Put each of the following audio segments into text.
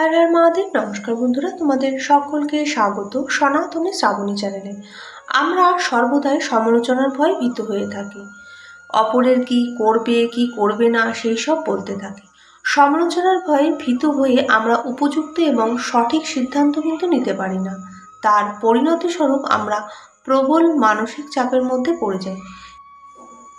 হর হর মহাদেব নমস্কার বন্ধুরা, তোমাদের সকলকে স্বাগত সনাতনী শ্রাবণী চ্যানেলে। আমরা সর্বদাই সমালোচনার ভয় ভীত হয়ে থাকি। অপরের কি করবে কি করবে না, সেই সব বলতে থাকি। সমালোচনার ভয়ে ভীত হয়ে আমরা উপযুক্ত এবং সঠিক সিদ্ধান্ত কিন্তু নিতে পারি না। তার পরিণতি স্বরূপ আমরা প্রবল মানসিক চাপের মধ্যে পড়ে যাই।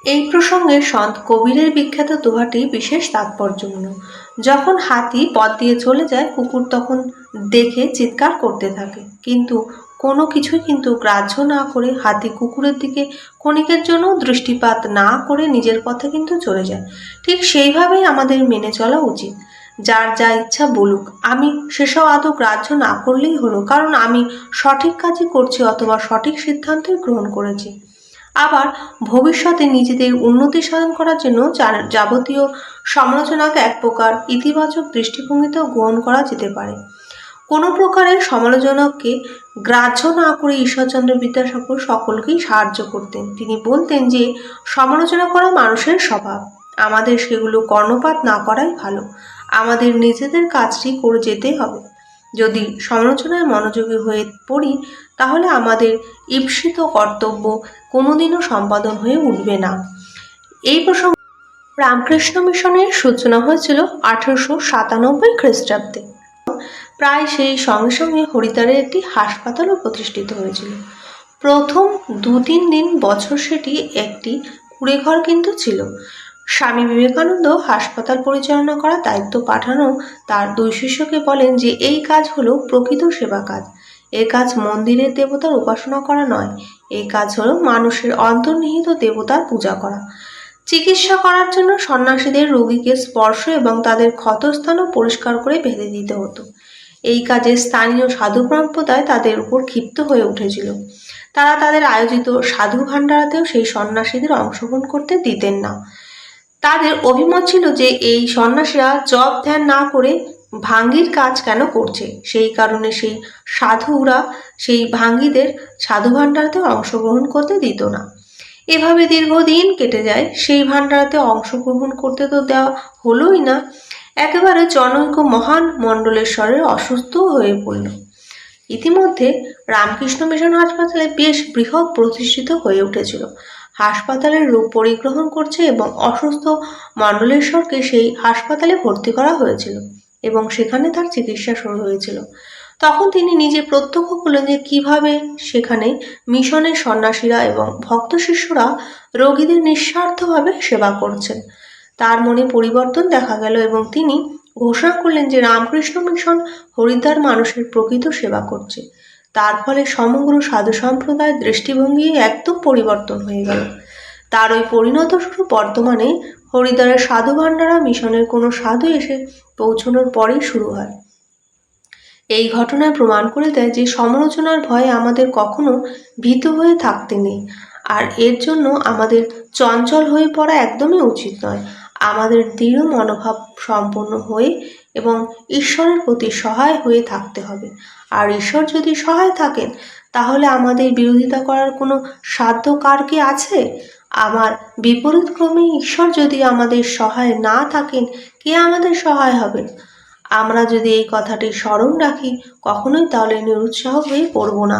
এই প্রসঙ্গে সন্ত কবিরের বিখ্যাত দোহাটি বিশেষ তাৎপর্যপূর্ণ। যখন হাতি পথ দিয়ে চলে যায়, কুকুর তখন দেখে, চিৎকার করতে থাকে। কিন্তু কোনো কিছুই কিন্তু গ্রাহ্য না করে হাতি কুকুরের দিকে ক্ষণিকের জন্য দৃষ্টিপাত না করে নিজের পথে কিন্তু চলে যায়। ঠিক সেইভাবেই আমাদের মেনে চলা উচিত। যার যা ইচ্ছা বলুক। আমি সেসব আদৌ গ্রাহ্য না করলেই হলো। কারণ আমি সঠিক কাজই করছি অথবা সঠিক সিদ্ধান্তই গ্রহণ করেছি। আবার ভবিষ্যতে নিজেদের উন্নতি সাধন করার জন্য যাবতীয় সমালোচনাকে এক প্রকার ইতিবাচক দৃষ্টিভঙ্গিতেও গ্রহণ করা যেতে পারে। কোনো প্রকারের সমালোচনাকে গ্রাহ্য না করে ঈশ্বরচন্দ্র বিদ্যাসাগর সকলকেই সাহায্য করতেন। তিনি বলতেন যে, সমালোচনা করা মানুষের স্বভাব। আমাদের সেগুলো কর্ণপাত না করাই ভালো। আমাদের নিজেদের কাজটি করে যেতে হবে। যদি সমালোচনায় মনোযোগী হয়ে পড়ি, তাহলে আমাদের ঈপ্সিত কর্তব্য কোনোদিনও সম্পাদন হয়ে উঠবে না। এই প্রসঙ্গে রামকৃষ্ণ মিশনের সূচনা হয়েছিল আঠারোশো সাতানব্বই খ্রিস্টাব্দে। প্রায় সেই সঙ্গে সঙ্গে হরিদ্বারের একটি হাসপাতালও প্রতিষ্ঠিত হয়েছিল। প্রথম দু তিন দিন বছর সেটি একটি কুড়েঘর কিন্তু ছিল। স্বামী বিবেকানন্দ হাসপাতাল পরিচালনা করার দায়িত্ব পাঠানো তার দুই শিষ্যকে বলেন যে এই কাজ হলো প্রকৃত সেবা কাজ। এ কাজ মন্দিরের দেবতার উপাসনা করা নয় এই কাজ হলো মানুষের অন্তর্নিহিত দেবতার পূজা করা। চিকিৎসা করার জন্য সন্ন্যাসীদের রোগীকে স্পর্শ এবং তাদের ক্ষতস্থানও পরিষ্কার করে বেঁধে দিতে হতো। এই কাজে স্থানীয় সাধু সম্প্রদায় তাদের উপর ক্ষিপ্ত হয়ে উঠেছিল। তারা তাদের আয়োজিত সাধু ভাণ্ডারাতেও সেই সন্ন্যাসীদের অংশগ্রহণ করতে দিতেন না। তাদের অভিমত ছিল যে এই সন্ন্যাসীরা জপ ধ্যান না করে ভাঙ্গির কাজ কেন করছে? সেই কারণে সেই সাধুরা সেই ভাঙ্গিদের সাধু ভাণ্ডারাতে অংশগ্রহণ করতে দিত না। এভাবে দীর্ঘদিন কেটে যায়। সেই ভাণ্ডারাতে অংশগ্রহণ করতে তো দেওয়া হলোই না। একেবারে জনৈক মহান মণ্ডলেশ্বরের অসুস্থ হয়ে পড়ল। ইতিমধ্যে রামকৃষ্ণ মিশন হাসপাতালে বেশ বৃহৎ প্রতিষ্ঠিত হয়ে উঠেছিল। হাসপাতালের রূপ পরিগ্রহণ করছে এবং অসুস্থ মণ্ডলেশ্বরকে সেই হাসপাতালে ভর্তি করা হয়েছিল এবং সেখানে তার চিকিৎসা শুরু হয়েছিল। তখন তিনি নিজে প্রত্যক্ষ করলেন যে কীভাবে সেখানে মিশনের সন্ন্যাসীরা এবং ভক্ত শিষ্যরা রোগীদের নিঃস্বার্থভাবে সেবা করছেন। তার মনে পরিবর্তন দেখা গেল এবং তিনি ঘোষণা করলেন যে রামকৃষ্ণ মিশন হরিদ্বার মানুষের প্রকৃত সেবা করছে। তার ফলে সমগ্র সাধু সম্প্রদায়ের দৃষ্টিভঙ্গি একদম পরিবর্তন হয়ে গেল। তার ওই পরিণত স্বরূপ বর্তমানে হরিদ্বারের সাধু ভাণ্ডারা মিশনের কোনো সাধু এসে পৌঁছানোর পরেই শুরু হয়। এই ঘটনায় প্রমাণ করে দেয় যে সমালোচনার ভয়ে আমাদের কখনো ভীত হয়ে থাকতে নেই। আর এর জন্য আমাদের চঞ্চল হয়ে পড়া একদমই উচিত নয়। আমাদের দৃঢ় মনোভাব সম্পন্ন হয়ে এবং ঈশ্বরের প্রতি সহায় হয়ে থাকতে হবে। আর ঈশ্বর যদি সহায় থাকেন, তাহলে আমাদের বিরোধিতা করার কোনো সাধ্য কার কি আছে? আমার বিপরীত ক্রমে ঈশ্বর যদি আমাদের সহায় না থাকেন, কে আমাদের সহায় হবেন? আমরা যদি এই কথাটি স্মরণ রাখি, কখনোই তাহলে নিরুৎসাহ হয়ে পড়ব না।